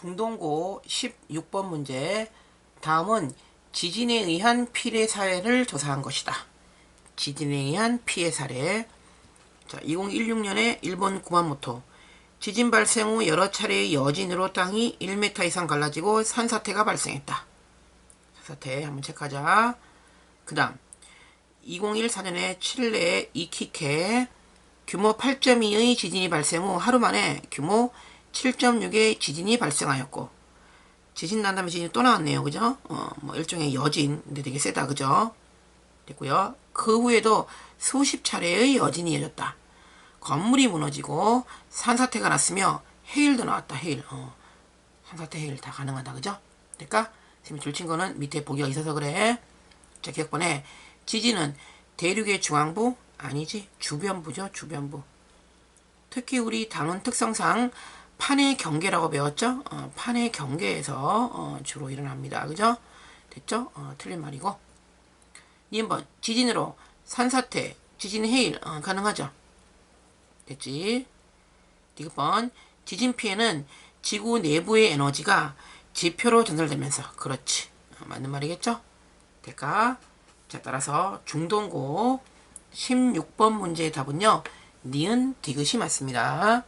중동고 16번 문제. 다음은 지진에 의한 피해 사례를 조사한 것이다. 지진에 의한 피해 사례. 자, 2016년에 일본 구마모토. 지진 발생 후 여러 차례의 여진으로 땅이 1m 이상 갈라지고 산사태가 발생했다. 산사태 한번 체크하자. 그 다음 2014년에 칠레 이키케 규모 8.2의 지진이 발생 후 하루 만에 규모 7.6의 지진이 발생하였고 지진 난 다음에 지진이 또 나왔네요. 그죠? 어, 뭐 일종의 여진. 근데 되게 세다. 그죠? 됐고요. 그 후에도 수십 차례의 여진이 이어졌다. 건물이 무너지고 산사태가 났으며 해일도 나왔다. 해일. 어, 산사태 해일 다 가능하다. 그죠? 될까? 지금 줄친 거는 밑에 보기가 있어서 그래. 자, 기억번에 지진은 대륙의 중앙부 아니지 주변부죠. 주변부. 특히 우리 단원 특성상 판의 경계라고 배웠죠? 어, 판의 경계에서 어, 주로 일어납니다. 그죠? 됐죠? 어, 틀린 말이고. 2번 지진으로 산사태, 지진 해일 어, 가능하죠? 됐지? 디귿번 지진 피해는 지구 내부의 에너지가 지표로 전달되면서 그렇지 어, 맞는 말이겠죠? 될까? 자 따라서 중동고 16번 문제의 답은요 니은 디귿이 맞습니다.